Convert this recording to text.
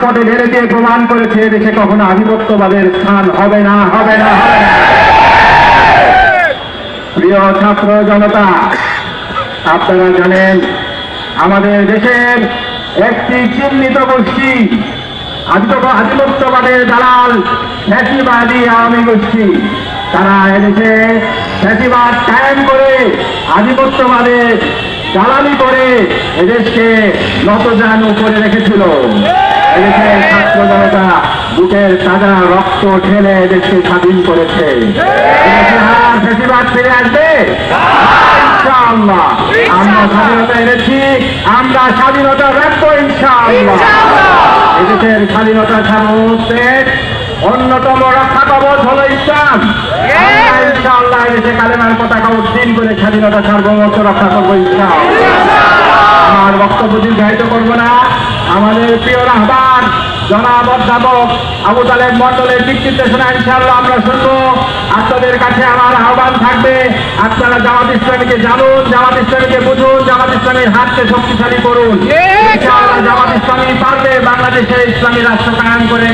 পদে ঢেলে দিয়ে প্রমাণ করেছে দেশে কখনো আধিপত্যবাদের স্থান হবে না হবে না প্রিয় ছাত্র জনতা, আপনারা জানেন, আমাদের দেশের একটি চিহ্নিত গোষ্ঠী, আধিপত্য- আধিপত্যবাদের দালাল, ফ্যাসিবাদী আওয়ামী গোষ্ঠী। তারা এদেশে ফ্যাসিবাদ কায়েম করে, আধিপত্যবাদের দালালি করে এদেশকে নতজানু করে রেখেছিল। এদেশের ছাত্র জনতা বুকের তাজা রক্ত ঢেলে এদেশকে স্বাধীন করেছে। ফিরে আসবে। ইনশাআল্লাহ। আমরা স্বাধীনতা এনেছি। আমরা স্বাধীনতা রাখব ইনশাআল্লাহ। এদেশের স্বাধীনতা সামর্থ্যের অন্যতম রক্ষা কবচ হলো ইসলাম। ইনশাআল্লাহ এদেশে কালেমার পতাকা উদ্দিন করে স্বাধীনতা সার্বভৌমত্ব রক্ষা করব ইনশাআল্লাহ। আমাদের প্রিয় রাহবার, জনাব অধ্যাপক আবু তালেব মন্ডলের দিক নির্দেশনা ইনশাআল্লাহ আমরা শুনব। আপনাদের কাছে আমার আহ্বান থাকবে, আপনারা জামাত ইসলামীকে জানুন, জামাত ইসলামীকে বুঝুন, জামাত ইসলামীর হাতকে শক্তিশালী করুন। জামাত ইসলামী পারবে বাংলাদেশে ইসলামী রাষ্ট্র কায়ন করে